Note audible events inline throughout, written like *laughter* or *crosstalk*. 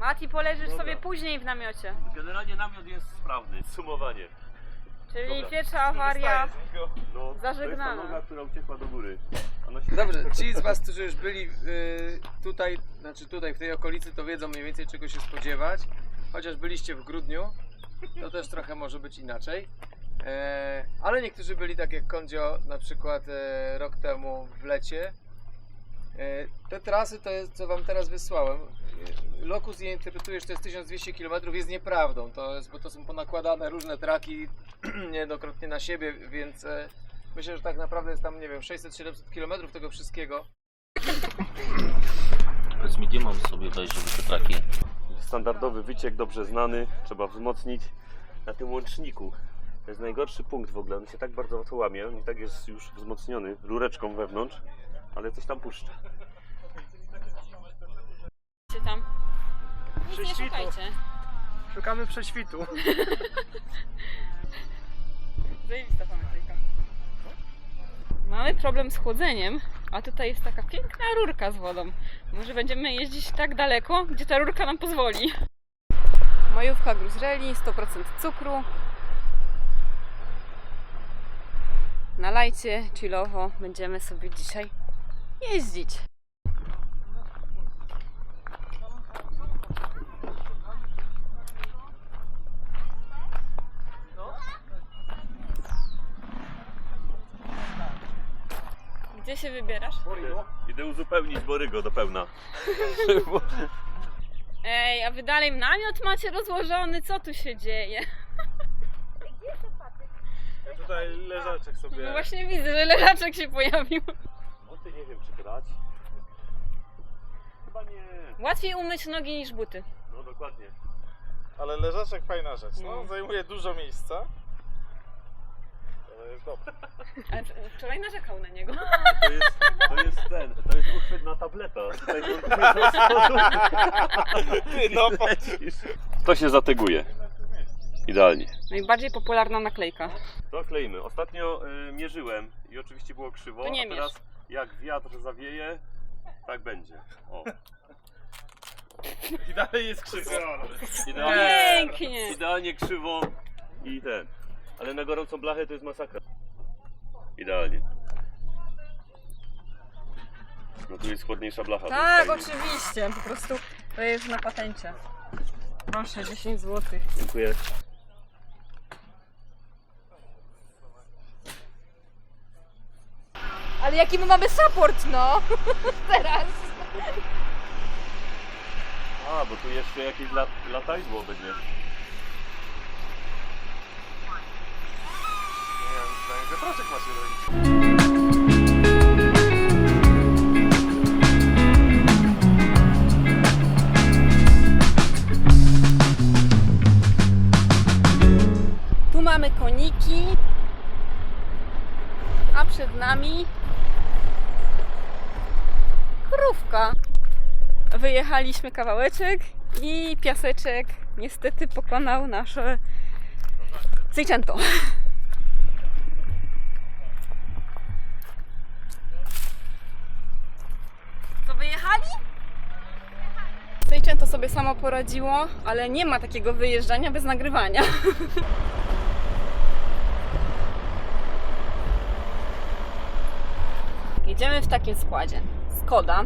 Mati, poleżysz sobie później w namiocie. Generalnie namiot jest sprawny, sumowanie. Czyli Dobra. pierwsza awaria. No, Zażegnana. To jest ta noga, która uciekła do góry. Ona się Dobrze, ci z Was, którzy już byli y, tutaj, znaczy tutaj w tej okolicy, to wiedzą mniej więcej czego się spodziewać. Chociaż byliście w grudniu, to też trochę może być inaczej. E, ale niektórzy byli tak jak Kondzio na przykład e, rok temu w lecie. E, te trasy to jest co Wam teraz wysłałem. E, Lokus je interpretuje, że to jest 1200 km, jest nieprawdą, to jest, bo to są ponakładane różne traki *clears throat* niejednokrotnie na siebie, więc e, myślę, że tak naprawdę jest tam, nie wiem, 600-700 km tego wszystkiego. Powiedz mi, gdzie mam sobie wejść, żeby te traki... Standardowy wyciek, dobrze znany, trzeba wzmocnić na tym łączniku. To jest najgorszy punkt w ogóle, on się tak bardzo łatwo łamie, on i tak jest już wzmocniony rureczką wewnątrz, ale coś tam puszcza. Czy tam? Nic nie Prześwitu. szukajcie. Szukamy prześwitu. *laughs* Zajebista pamiętajka. Mamy problem z chłodzeniem, a tutaj jest taka piękna rurka z wodą. Może będziemy jeździć tak daleko, gdzie ta rurka nam pozwoli. Majówka gruzreli, 100% cukru. Na lajcie, chillowo będziemy sobie dzisiaj jeździć. Gdzie się wybierasz? Idę uzupełnić Borygo do pełna. *laughs* Ej, a wy dalej namiot macie rozłożony? Co tu się dzieje? Tutaj leżaczek No sobie. właśnie widzę, że leżaczek się pojawił. No ty nie wiem czy grać. Chyba nie. Łatwiej umyć nogi niż buty. No dokładnie. Ale leżaczek fajna rzecz. No, No. zajmuje dużo miejsca. Ale jest dobre. *laughs* Ale w- wczoraj narzekał na niego. To jest, to jest ten, to jest uchwytna tableta. Tutaj montujesz Ty no, To się zateguje. Idealnie. Najbardziej popularna naklejka. To kleimy. Ostatnio y, mierzyłem i oczywiście było krzywo, To nie a teraz jak wiatr zawieje, tak będzie. O. I dalej jest krzywo. Idealnie, Pięknie! idealnie krzywo i ten. Ale na gorącą blachę to jest masakra. Idealnie. No tu jest chłodniejsza blacha. to Tak, fajnie. oczywiście. Po prostu to jest na patencie. Proszę, 10 zł. Dziękuję. Ale jaki my mamy support, no! *laughs* Teraz. A, bo tu jeszcze jakieś lat, latadło będzie. Nie wiem, przynajmniej wiatraczek ma się robić. Tu mamy koniki, a przed nami krówka. Wyjechaliśmy kawałeczek i piaseczek niestety pokonał nasze Seicento. To wyjechali? Seicento sobie samo poradziło, ale nie ma takiego wyjeżdżania bez nagrywania. *laughs* Jedziemy w takim składzie. Skoda,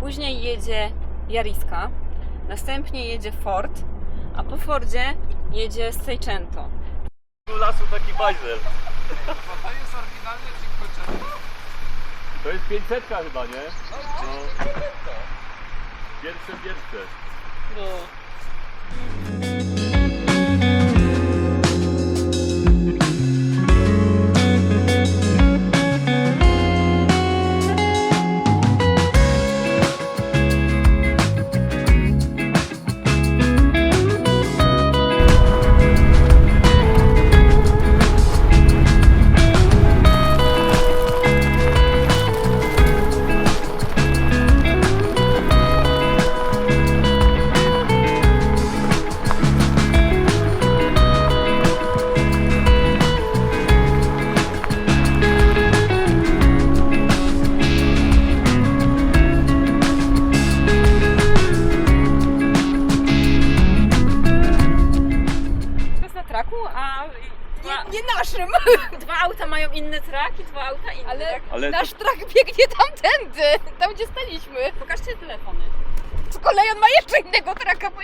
później jedzie Jariska, następnie jedzie Ford, a po Fordzie jedzie Seicento. Tu lasu taki bajzel. To jest oryginalnie Cinquecento? To jest 500 chyba, nie? No. Pierwsze, pierwsze. naszym.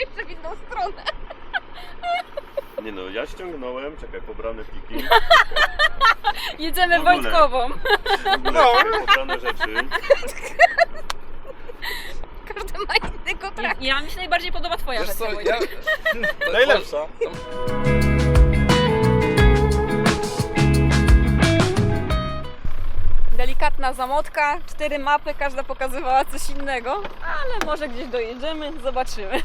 Jeszcze w inną stronę. *laughs* Nie no, ja ściągnąłem, czekaj, pobrane pliki. *laughs* Jedziemy W ogóle. Wojtkową. W ogóle no. pobrane rzeczy. *laughs* Każdy ma innego traka. Ja mi się najbardziej podoba twoja Wiesz wersja, co, Wojtek. ja... Najlepsza. Delikatna zamotka, cztery mapy, każda pokazywała coś innego, ale może gdzieś dojedziemy, zobaczymy.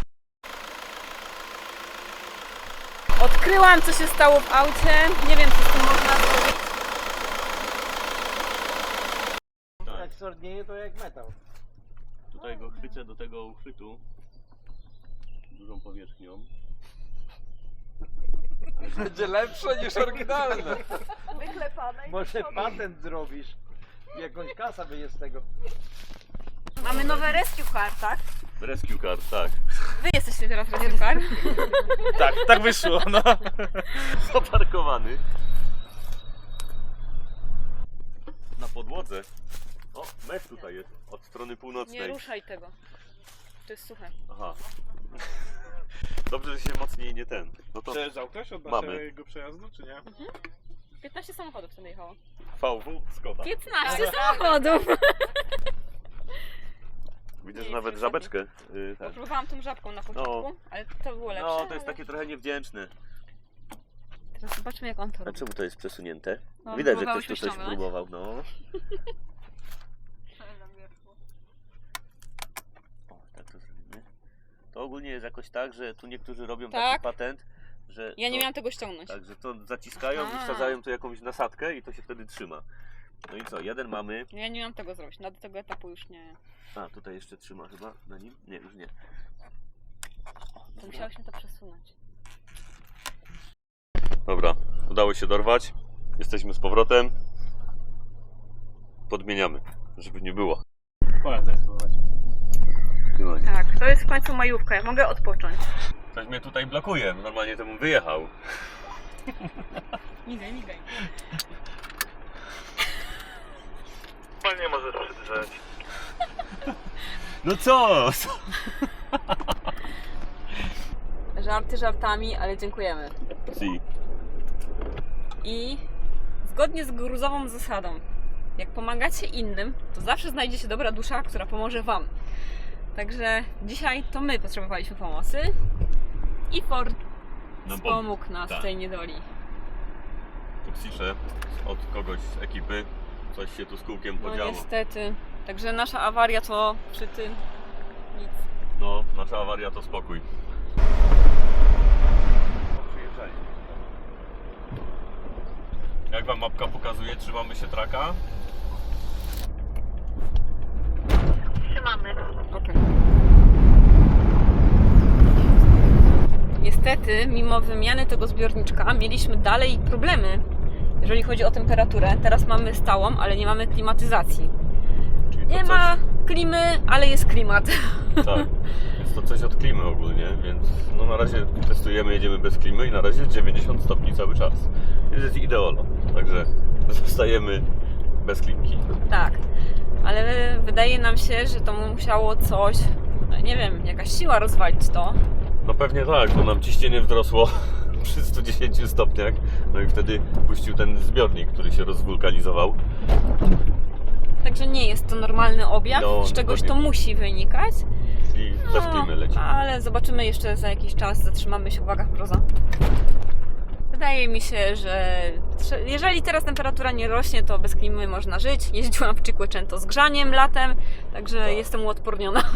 Odkryłam, co się stało w aucie. Nie wiem, co z tym można zrobić. Jak sordnieje to jak metal. Tutaj go chwycę do tego uchwytu dużą powierzchnią. Będzie lepsze niż oryginalne. Wyklepane. Może patent zrobisz. Jakąś kasa będzie z tego. Mamy nowe rescue car, tak? Rescue car, tak. Wy jesteście teraz rescue car. *laughs* Tak, tak wyszło, no. Zaparkowany. Na podłodze. O, mech tutaj jest, od strony Nie północnej. ruszaj tego. To jest suche. Aha. *laughs* Dobrze, że się mocniej nie ten. No to Przejeżdżał ktoś od Mamy. naszego przejazdu, czy nie? 15 samochodów wtedy jechało. VW Skoda. 15 samochodów! *laughs* Widzę, że nawet żabeczkę. Yy, ten. Próbowałam tą żabką na początku, ale to było lepsze. No, to jest ale takie trochę niewdzięczne. Teraz zobaczmy jak on to A robi. czemu to jest przesunięte? No, Widać, że próbowałeś ktoś tu coś próbował, no. *laughs* O, tak to zrobimy. To ogólnie jest jakoś tak, że tu niektórzy robią taki Tak. patent, że Ja nie to, miałam tego ściągnąć. tak, że to zaciskają i wsadzają tu jakąś nasadkę i to się wtedy trzyma. No i co, jeden mamy. Ja nie miałam tego zrobić, na do tego etapu już nie. A, tutaj jeszcze trzyma chyba na nim? Nie, już nie. To musiałyśmy to przesunąć. Dobra, udało się dorwać. Jesteśmy z powrotem. Podmieniamy, żeby nie było. Pora. Tak, to jest w końcu majówka, ja mogę odpocząć. Ktoś mnie tutaj blokuje, normalnie temu wyjechał. *laughs* Migaj, migaj. Pan nie możesz przydrzeć. No co? Żarty żartami, ale dziękujemy. Si. I zgodnie z gruzową zasadą, jak pomagacie innym, to zawsze znajdzie się dobra dusza, która pomoże Wam. Także dzisiaj to my potrzebowaliśmy pomocy i Ford No bo wspomógł nas tak. w tej niedoli. tuksisze od kogoś z ekipy. Coś się tu z kółkiem No podziało. niestety. Także nasza awaria to przy tym nic. No, nasza awaria to spokój. Jak wam mapka pokazuje, trzymamy się traka? Okej. Niestety, mimo wymiany tego zbiorniczka, mieliśmy dalej problemy, jeżeli chodzi o temperaturę. Teraz mamy stałą, ale nie mamy klimatyzacji. Czyli Nie to ma klimy, ale jest klimat. Coś, tak, *laughs* jest to coś od klimy ogólnie, więc no na razie testujemy, jedziemy bez klimy i na razie 90 stopni cały czas. Więc jest ideolo, także *laughs* zostajemy bez klimki. Tak, ale wydaje nam się, że to musiało coś, no nie wiem, jakaś siła rozwalić to. No pewnie tak, bo nam ciśnienie wzrosło *laughs* przy 110 stopniach, no i wtedy puścił ten zbiornik, który się rozwulkanizował. Także nie jest to normalny objaw, No, z czegoś to dokładnie. musi wynikać. I bez klimy leci. No, ale zobaczymy jeszcze za jakiś czas, zatrzymamy się w uwagach mroza. Wydaje mi się, że trze- jeżeli teraz temperatura nie rośnie, to bez klimy można żyć. Jeździłam w Cinquecento z grzaniem latem, także Tak. jestem uodporniona. *laughs*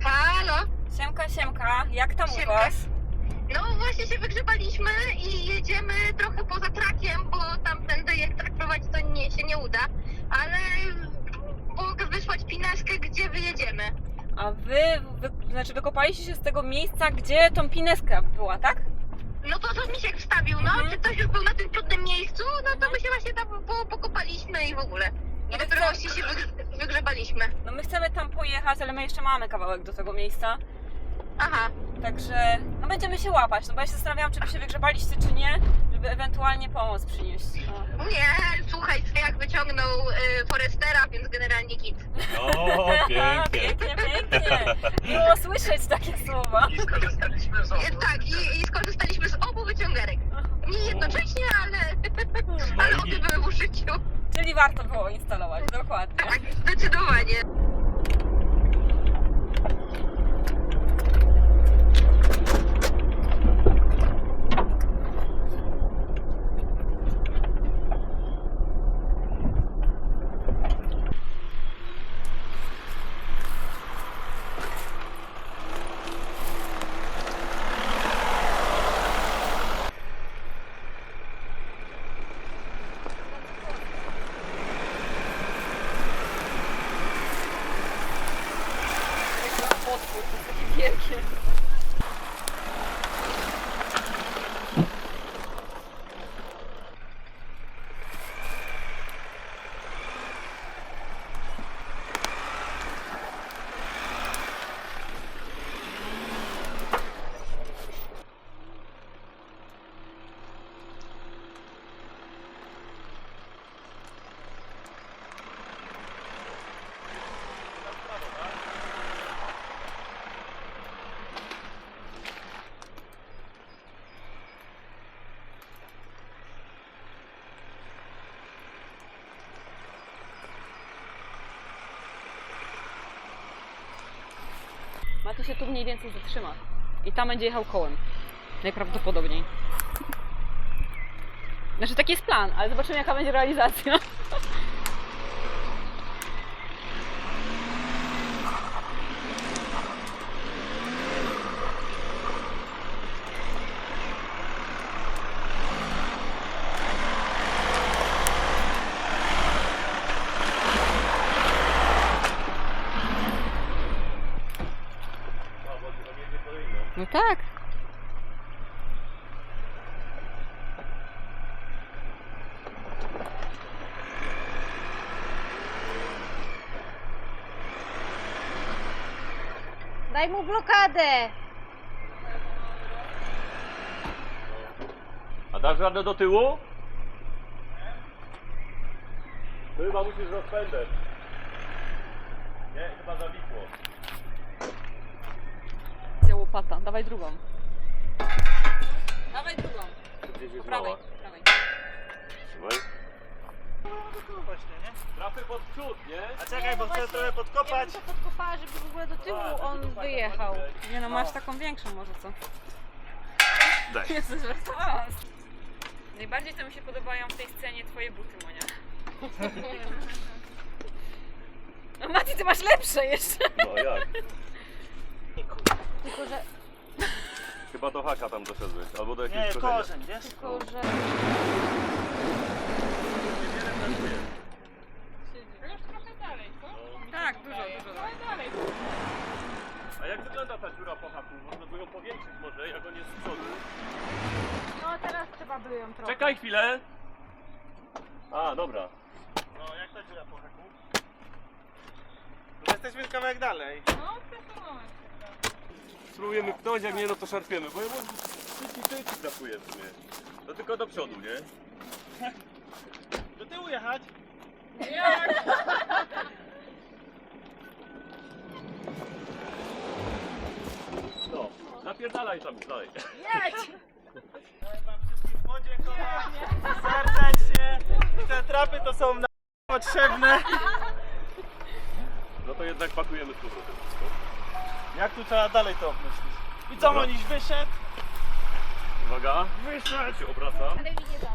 Halo? Siemka, siemka, jak tam u Siemka. Was? No właśnie się wygrzebaliśmy i jedziemy trochę poza trakiem, bo tamtędy jak trak prowadzi to nie, się nie uda, ale mogę wysłać pineskę, gdzie wyjedziemy. A wy, wy, znaczy wykopaliście się z tego miejsca, gdzie tą pineska była, tak? No to to Misiek wstawił, no, Mhm. czy ktoś już był na tym trudnym miejscu, no to my się właśnie tam po, pokopaliśmy i w ogóle. I dopiero właśnie się wyg- wygrzebaliśmy. No my chcemy tam pojechać, ale my jeszcze mamy kawałek do tego miejsca. Aha, Także no będziemy się łapać. No bo ja się zastanawiałam, czy wy się wygrzebaliście, czy nie, żeby ewentualnie pomoc przynieść. No. nie, słuchaj, jak wyciągnął y, Forestera, więc generalnie git. O, *laughs* pięknie, pięknie. Miło słyszeć takie słowa. I skorzystaliśmy z obu. tak, i, i skorzystaliśmy z obu wyciągarek. Nie jednocześnie, ale, *laughs* ale obie były w użyciu. Czyli warto było instalować, shit. Matu się tu mniej więcej zatrzyma. I tam będzie jechał kołem. Najprawdopodobniej. Znaczy taki jest plan, ale zobaczymy jaka będzie realizacja. No tak. Daj mu blokadę. A dasz radę do tyłu? To chyba musisz rozpędzać. Nie, chyba zawisło. Łopata? Dawaj drugą. Dawaj drugą. Gdzieś Po jest prawej. mała. prawej. Trzymaj. Właśnie, nie? Trafy pod przód, nie? A czekaj, bo chcę trochę podkopać. Ja bym to podkopała, żeby w ogóle do tyłu on wyjechał. Nie no, masz taką większą może co? Daj. *laughs* Jezus, żartowałam. Najbardziej to mi się podobają w tej scenie twoje buty, Monia. *laughs* No Mati, ty masz lepsze jeszcze. No jak? Tylko, że... Chyba do haka tam doszedłeś, albo do Nie, jakiegoś korzenia. korzeń, wiesz? Tylko, że... Tak, dużo, dużo dalej. A jak wygląda ta dziura po haku? Można by ją powiększyć może, jak on jest z przodu. No teraz trzeba by ją trochę. Czekaj chwilę! A, dobra. No, jak ta dziura po haku? No, jesteśmy kawałek dalej. Spróbujemy pchnąć, jak nie, no to szarpiemy, bo jemu szybki tyłki brakuje w sumie. To tylko do przodu, nie? Do tyłu jechać? No, napierdalaj tam dalej. Chciałem wam wszystkim podziękować serdecznie. Te trapy to są na potrzebne. *laughs* No to jednak pakujemy z powrotem. Jak tu trzeba dalej to obmyślić? I co, Dobra. Moniś wyszedł? Uwaga, Wyszedł! się obraca. Ale idzie tam.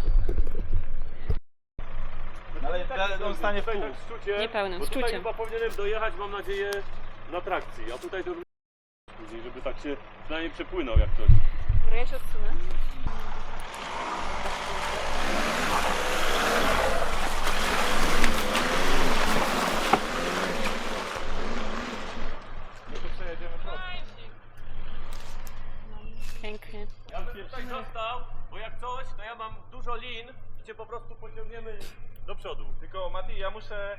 Ale on stanie w Tutaj pół. tak w sztucie, Niepełnym, bo tutaj sztucie. chyba powinienem dojechać, mam nadzieję, na trakcji, a tutaj to już później, żeby tak się przynajmniej przepłynął jak coś. Dobra, ja się odsunę. My tu przejedziemy prosto. Tutaj został, bo jak coś, to ja mam dużo lin i cię po prostu pociągniemy do przodu. Tylko Mati, ja muszę...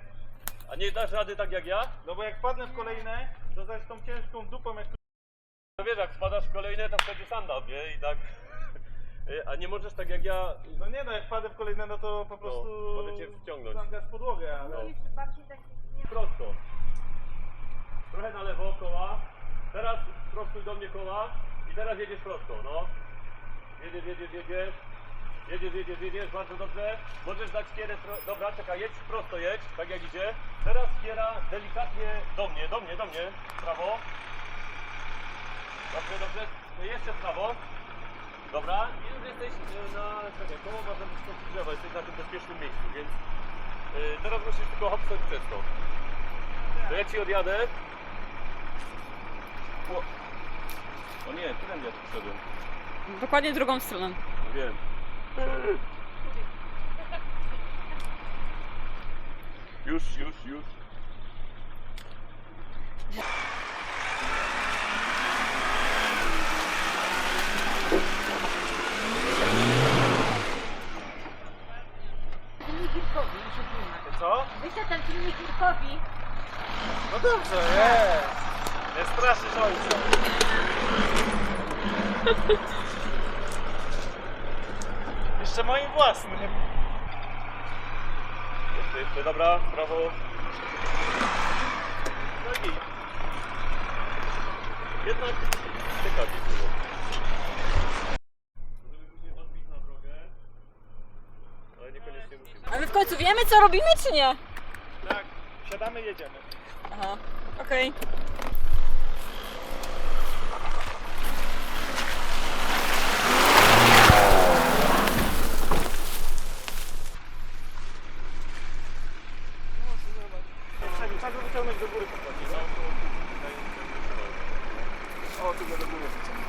A nie dasz rady tak jak ja? No bo jak wpadnę w kolejne, to zaś tą ciężką dupą jak tu... No wiesz, jak spadasz w kolejne, to wtedy sandał, nie? I tak... A nie możesz tak jak ja... No nie no, jak wpadę w kolejne, no to po prostu... mogę cię wciągnąć. Zamkać podłogę, ale... No. Prosto. Trochę na lewo koła. Teraz prostuj do mnie koła. I teraz jedziesz prosto, no. Jedziesz, jedziesz, jedziesz. Jedziesz, jedziesz, jedziesz, bardzo dobrze. Możesz dać skierę, pro... dobra, czekaj, jedź, prosto jedź, tak jak idzie. Teraz skiera delikatnie do mnie, do mnie, do mnie, prawo. Dobrze, dobrze, No jeszcze prawo. Dobra, i już jesteś e, na, czekaj, koło masz na wysokości drzewa, jesteś na tym bezpiecznym miejscu, więc e, teraz musisz tylko hopsnąć przez to. To ja ci odjadę. O, o nie, którym ja tu wszedłem? Dokładnie drugą stroną. Wiem. Już, już, już. Co? Wyślę ten filmik Mirkowi. No dobrze, jest. Nie straszysz ojca. *laughs* Jeszcze moim własnym. Jeszcze, jeszcze, dobra, w prawo. No i Jednak ciekawie było. Możemy później odbić na drogę. Ale niekoniecznie musimy. Ale w końcu wiemy, co robimy, czy nie? tak, siadamy, jedziemy. Aha, okej. Trzeba go wyciągnąć do góry powoli. O, tu go do góry wyciągnąć.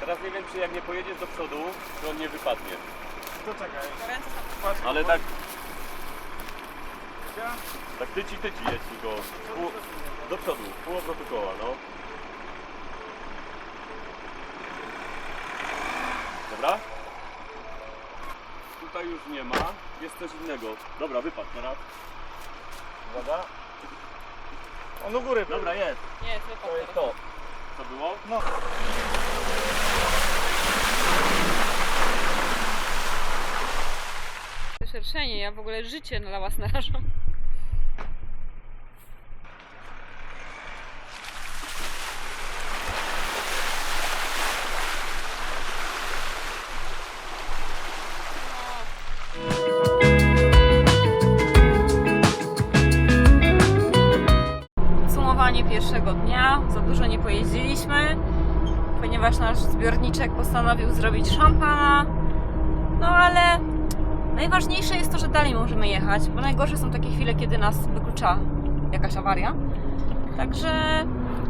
Teraz nie wiem, czy jak nie pojedziesz do przodu, to on nie wypadnie. To czekaj. Ale tak, Ja? tak tyci, tyci jedź tylko. Pół, do przodu, pół obrotu koła, no. Dobra? Tutaj już nie ma, jest coś innego. Dobra, wypadł teraz. Uwaga. On u góry był. Dobra, jest. Nie, To jest to. Co było? No. Szerszenie, ja w ogóle życie na was narażam. Postanowił zrobić szampana. No ale Najważniejsze jest to, że dalej możemy jechać, bo najgorsze są takie chwile, kiedy nas wyklucza jakaś awaria. Także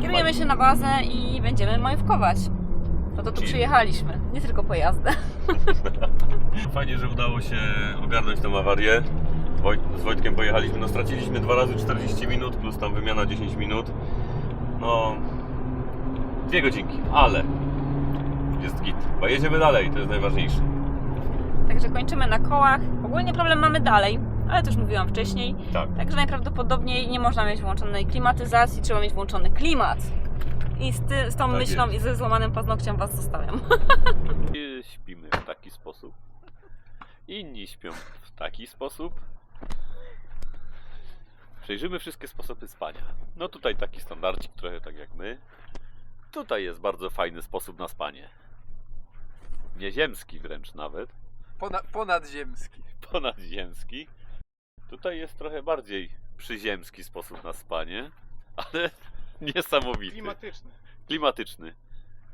kierujemy się na bazę i będziemy majówkować. No to tu przyjechaliśmy, nie tylko po jazdę. *laughs* Fajnie, że udało się ogarnąć tę awarię. Z Wojtkiem pojechaliśmy, no straciliśmy dwa razy 40 minut, plus tam wymiana 10 minut. No, dwie godzinki, ale jest git. Bo jedziemy dalej, to jest najważniejsze. Także kończymy na kołach. Ogólnie problem mamy dalej, ale to już mówiłam wcześniej. Tak. Także najprawdopodobniej nie można mieć włączonej klimatyzacji, trzeba mieć włączony klimat. I z, ty, z tą Tak myślą jest. i ze złamanym paznokciem Was zostawiam. *laughs* I śpimy w taki sposób. Inni śpią w taki sposób. Przejrzymy wszystkie sposoby spania. No tutaj taki standardzik, trochę tak jak my. Tutaj jest bardzo fajny sposób na spanie. Nieziemski wręcz nawet. Ponad, ponadziemski. Ponadziemski. Tutaj jest trochę bardziej przyziemski sposób na spanie, ale *laughs* niesamowity. Klimatyczny. Klimatyczny.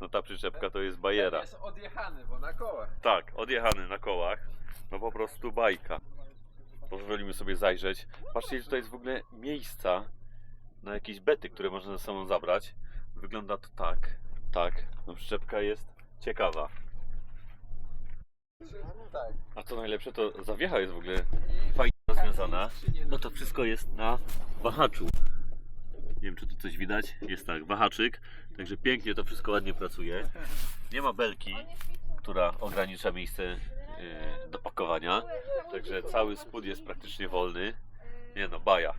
No ta przyczepka to jest bajera. jest odjechany, bo na kołach. Tak, odjechany na kołach. No po prostu bajka. Pozwolimy sobie zajrzeć. Patrzcie, tutaj jest w ogóle miejsca na jakieś bety, które można ze sobą zabrać. Wygląda to tak. Tak. No przyczepka jest ciekawa. Tak. A co najlepsze, to zawiecha jest w ogóle fajnie rozwiązana. No to wszystko jest na wahaczu. Nie wiem, czy tu coś widać. Jest tak, wahaczyk. Także pięknie to wszystko ładnie pracuje. Nie ma belki, która ogranicza miejsce yy, do pakowania. Także cały spód jest praktycznie wolny. Nie no, baja.